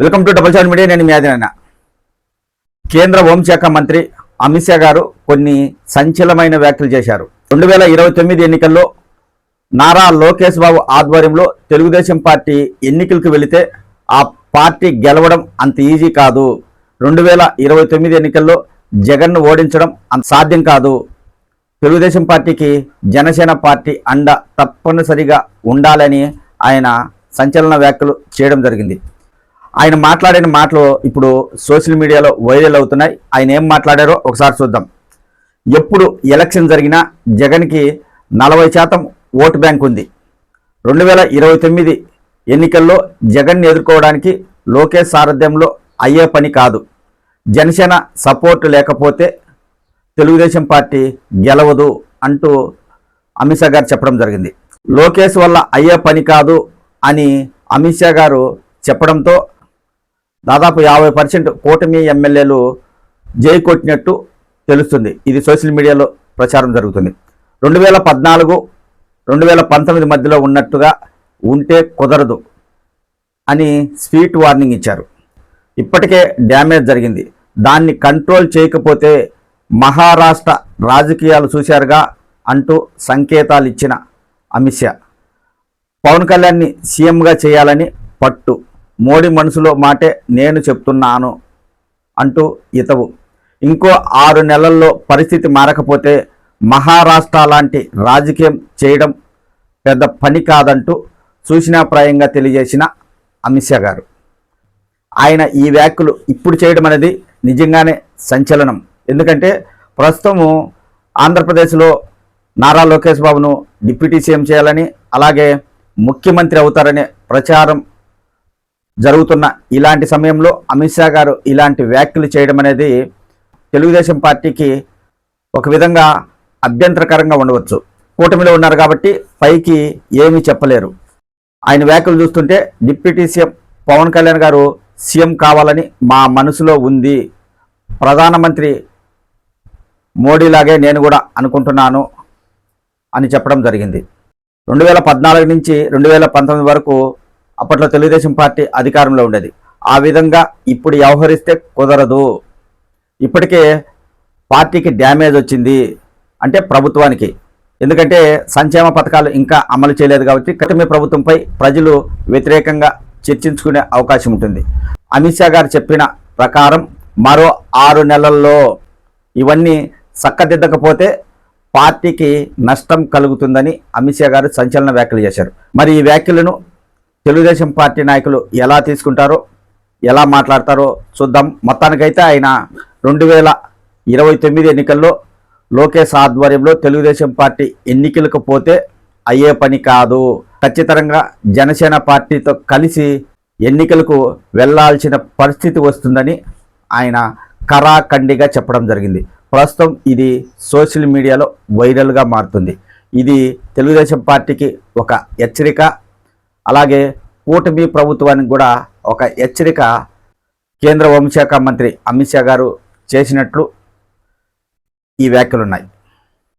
Welcome to double seven media నేను మీ కేంద్ర హోంశాఖ మంత్రి అమిత్ షా గారు కొన్ని సంచలమైన వ్యాఖ్యలు చేశారు. రెండు వేల ఇరవై తొమ్మిది ఎన్నికల్లో నారా లోకేష్ బాబు ఆధ్వర్యంలో తెలుగుదేశం పార్టీ ఎన్నికలకు వెళితే ఆ పార్టీ గెలవడం అంత ఈజీ కాదు. రెండు వేల ఇరవై తొమ్మిది ఎన్నికల్లో జగన్ను ఓడించడం అంత సాధ్యం కాదు. తెలుగుదేశం పార్టీకి జనసేన పార్టీ అండ తప్పనిసరిగా ఉండాలని ఆయన సంచలన వ్యాఖ్యలు చేయడం జరిగింది. ఆయన మాట్లాడిన మాటలు ఇప్పుడు సోషల్ మీడియాలో వైరల్ అవుతున్నాయి. ఆయన ఏం మాట్లాడారో ఒకసారి చూద్దాం. ఎప్పుడు ఎలక్షన్ జరిగినా జగన్కి నలభై శాతం ఓటు బ్యాంక్ ఉంది. రెండు వేల ఇరవై తొమ్మిది ఎన్నికల్లో జగన్ని ఎదుర్కోవడానికి లోకేష్ సారథ్యంలో అయ్యే పని కాదు. జనసేన సపోర్ట్ లేకపోతే తెలుగుదేశం పార్టీ గెలవదు అంటూ అమిత్ షా గారు చెప్పడం జరిగింది. లోకేష్ వల్ల అయ్యే పని కాదు అని అమిత్ షా గారు చెప్పడంతో దాదాపు యాభై పర్సెంట్ కూటమి ఎమ్మెల్యేలు జై కొట్టినట్టు తెలుస్తుంది. ఇది సోషల్ మీడియాలో ప్రచారం జరుగుతుంది. రెండు వేల పద్నాలుగు రెండు వేల పంతొమ్మిది మధ్యలో ఉన్నట్టుగా ఉంటే కుదరదు అని స్వీట్ వార్నింగ్ ఇచ్చారు. ఇప్పటికే డ్యామేజ్ జరిగింది. దాన్ని కంట్రోల్ చేయకపోతే మహారాష్ట్ర రాజకీయాలు చూశారుగా అంటూ సంకేతాలు ఇచ్చిన అమిత్ షా. పవన్ కళ్యాణ్ని సీఎంగా చేయాలని పట్టు. మోడీ మనసులో మాటే నేను చెప్తున్నాను అంటూ ఇతవు. ఇంకో ఆరు నెలల్లో పరిస్థితి మారకపోతే మహారాష్ట్ర లాంటి రాజకీయం చేయడం పెద్ద పని కాదంటూ సూచనాప్రాయంగా తెలియజేసిన అమిత్ షా గారు. ఆయన ఈ వ్యాఖ్యలు ఇప్పుడు చేయడం అనేది నిజంగానే సంచలనం. ఎందుకంటే ప్రస్తుతము ఆంధ్రప్రదేశ్లో నారా లోకేష్ బాబును డిప్యూటీ సీఎం చేయాలని అలాగే ముఖ్యమంత్రి అవుతారనే ప్రచారం జరుగుతున్న ఇలాంటి సమయంలో అమిత్ షా గారు ఇలాంటి వ్యాఖ్యలు చేయడం అనేది తెలుగుదేశం పార్టీకి ఒక విధంగా అభ్యంతరకరంగా ఉండవచ్చు. కూటమిలో ఉన్నారు కాబట్టి పైకి ఏమీ చెప్పలేరు. ఆయన వ్యాఖ్యలు చూస్తుంటే డిప్యూటీ సీఎం పవన్ కళ్యాణ్ గారు సీఎం కావాలని మా మనసులో ఉంది. ప్రధానమంత్రి మోడీలాగే నేను కూడా అనుకుంటున్నాను అని చెప్పడం జరిగింది. రెండు వేల పద్నాలుగు నుంచి రెండు వేల పంతొమ్మిది వరకు అప్పట్లో తెలుగుదేశం పార్టీ అధికారంలో ఉండేది. ఆ విధంగా ఇప్పుడు వ్యవహరిస్తే కుదరదు. ఇప్పటికే పార్టీకి డ్యామేజ్ వచ్చింది అంటే ప్రభుత్వానికి. ఎందుకంటే సంక్షేమ పథకాలు ఇంకా అమలు చేయలేదు కాబట్టి కటమి ప్రభుత్వంపై ప్రజలు వ్యతిరేకంగా చర్చించుకునే అవకాశం ఉంటుంది. అమిత్ షా గారు చెప్పిన ప్రకారం మరో ఆరు నెలల్లో ఇవన్నీ చక్కదిద్దకపోతే పార్టీకి నష్టం కలుగుతుందని అమిత్ షా గారు సంచలన వ్యాఖ్యలు చేశారు. మరి ఈ వ్యాఖ్యలను తెలుగుదేశం పార్టీ నాయకులు ఎలా తీసుకుంటారో ఎలా మాట్లాడతారో చూద్దాం. మొత్తానికైతే ఆయన రెండు వేల ఇరవై తొమ్మిది ఎన్నికల్లో లోకేష్ ఆధ్వర్యంలో తెలుగుదేశం పార్టీ ఎన్నికలకు పోతే అయ్యే పని కాదు. ఖచ్చితంగా జనసేన పార్టీతో కలిసి ఎన్నికలకు వెళ్ళాల్సిన పరిస్థితి వస్తుందని ఆయన కరాఖండిగా చెప్పడం జరిగింది. ప్రస్తుతం ఇది సోషల్ మీడియాలో వైరల్గా మారుతుంది. ఇది తెలుగుదేశం పార్టీకి ఒక హెచ్చరిక అలాగే కూటమి ప్రభుత్వానికి కూడా ఒక హెచ్చరిక కేంద్ర హోంశాఖ మంత్రి అమిత్ షా గారు చేసినట్లు ఈ వ్యాఖ్యలు ఉన్నాయి